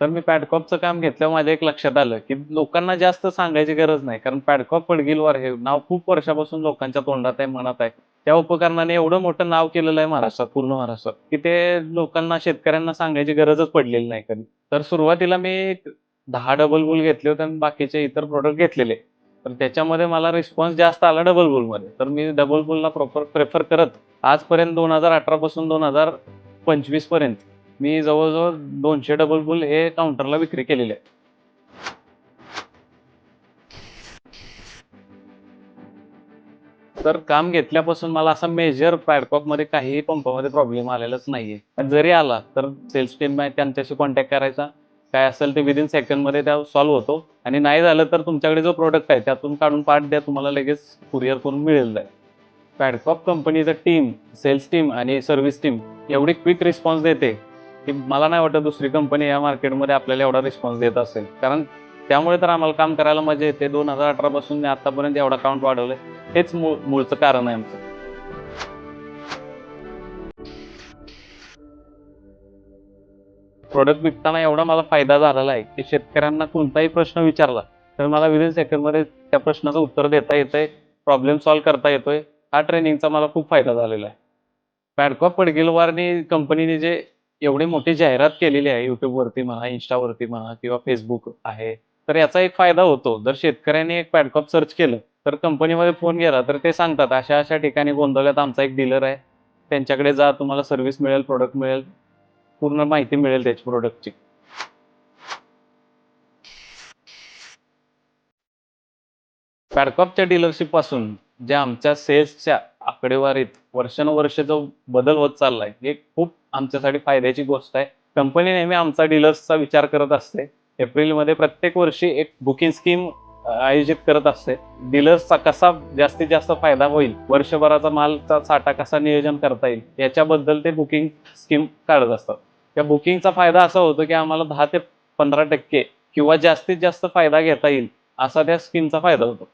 तर मी पॅडकॉपचं काम घेतल्यावर माझ्या एक लक्षात आलं की लोकांना जास्त सांगायची गरज नाही. कारण पॅडकॉप पडगिलवार हे नाव खूप वर्षापासून लोकांच्या तोंडात आहे मनात आहे. त्या उपकरणाने एवढं मोठं नाव केलेलं आहे महाराष्ट्रात पूर्ण महाराष्ट्रात की ते लोकांना शेतकऱ्यांना सांगायची गरजच पडलेली नाही कधी. तर सुरुवातीला मी दहा डबल बुल घेतले होते आणि बाकीचे इतर प्रोडक्ट घेतलेले. तर त्याच्यामध्ये मला रिस्पॉन्स जास्त आला डबल बुलमध्ये तर मी डबल बुलला प्रॉपर प्रेफर करत आजपर्यंत दोन हजार अठरापासून दोन हजार पंचवीसपर्यंत मी जवळजवळ दोनशे डबल बुल हे काउंटरला विक्री केलेली आहे तर काम घेतल्यापासून मला असा मेजर पॅडकॉपमध्ये काहीही पंपामध्ये प्रॉब्लेम आलेलाच नाहीये. जरी आला तर सेल्स टीम आहे त्यांच्याशी कॉन्टॅक्ट करायचा. काय असेल ते विदिन सेकंडमध्ये त्या सॉल्व्ह होतो. आणि नाही झालं तर तुमच्याकडे जो प्रोडक्ट आहे त्यातून काढून पाठ द्या तुम्हाला लगेच कुरिअर करून मिळेल जाईल. पॅडकॉप कंपनीचं टीम सेल्स टीम आणि सर्व्हिस टीम एवढी क्विक रिस्पॉन्स देते. की मला नाही वाटत दुसरी कंपनी या मार्केटमध्ये आपल्याला एवढा रिस्पॉन्स देत असेल. कारण त्यामुळे तर आम्हाला काम करायला मजा येते. दोन हजार अठरा पासून मी आतापर्यंत एवढा काउंट वाढवलंय. हेच मूळ मूळचं कारण आहे आमचं. प्रोडक्ट विकताना एवढा मला फायदा झालेला आहे की शेतकऱ्यांना कोणताही प्रश्न विचारला तर मला विदिन सेकंडमध्ये त्या प्रश्नाचं उत्तर देता येतंय प्रॉब्लेम सॉल्व्ह करता येतोय. हा ट्रेनिंगचा मला खूप फायदा झालेला आहे. पॅडकॉप पडगिलवारनी कंपनीने जे एवढी मोठी जाहिरात केलेली आहे युट्यूबवरती म्हणा इन्स्टावरती म्हणा किंवा फेसबुक आहे. तर याचा एक फायदा होतो. जर शेतकऱ्यांनी एक पॅडकॉप सर्च केलं तर कंपनीमध्ये फोन गेला तर ते सांगतात अशा अशा ठिकाणी गोंधळ्यात आमचा एक डीलर आहे. त्यांच्याकडे जा तुम्हाला सर्व्हिस मिळेल प्रोडक्ट मिळेल. पूर्ण माहिती मिळेल त्याची प्रोडक्टची पॅडकॉपच्या डीलरशिपपासून जे आमच्या सेल्सच्या आकडेवारीत वर्षानुवर्ष जो बदल होत चाललाय हे खूप आमच्यासाठी फायद्याची गोष्ट आहे. कंपनी नेहमी आमचा डीलर्सचा विचार करत असते. एप्रिलमध्ये प्रत्येक वर्षी एक बुकिंग स्कीम आयोजित करत असते. डीलर्सचा कसा जास्तीत जास्त फायदा होईल वर्षभराचा मालचा साठा कसा नियोजन करता येईल याच्याबद्दल ते बुकिंग स्कीम काढत असतात. त्या बुकिंगचा फायदा असा होतो की आम्हाला दहा ते पंधरा टक्के किंवा जास्तीत जास्त फायदा घेता येईल असा त्या स्कीमचा फायदा होतो.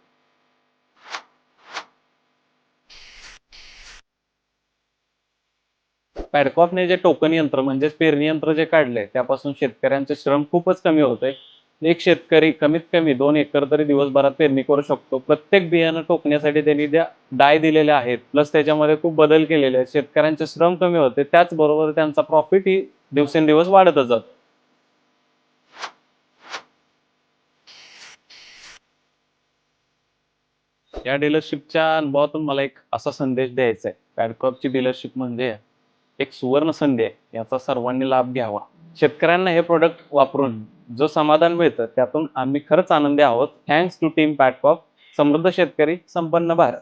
पॅडकॉपने जे टोकन यंत्र म्हणजेच पेरणी यंत्र जे काढले त्यापासून शेतकऱ्यांचे श्रम खूपच कमी होते एक शेतकरी कमीत कमी दोन एकर तरी दिवसभरात पेरणी करू शकतो. प्रत्येक बियाणं टोकण्यासाठी त्यांनी ज्या डाय दिलेल्या आहेत प्लस त्याच्यामध्ये खूप बदल केलेले आहेत शेतकऱ्यांचे श्रम कमी होते त्याचबरोबर त्यांचा प्रॉफिट ही दिवसेंदिवस वाढतच जातो. या डीलरशिपच्या अनुभवातून मला एक असा संदेश द्यायचा आहे. पॅडकॉपची डीलरशिप म्हणजे एक सुवर्ण संधी आहे. याचा सर्वांनी लाभ घ्यावा. शेतकऱ्यांना हे प्रोडक्ट वापरून जो समाधान मिळतं त्यातून आम्ही खरंच आनंदी आहोत. थँक्स टू टीम पॅडकॉप समृद्ध शेतकरी संपन्न भारत.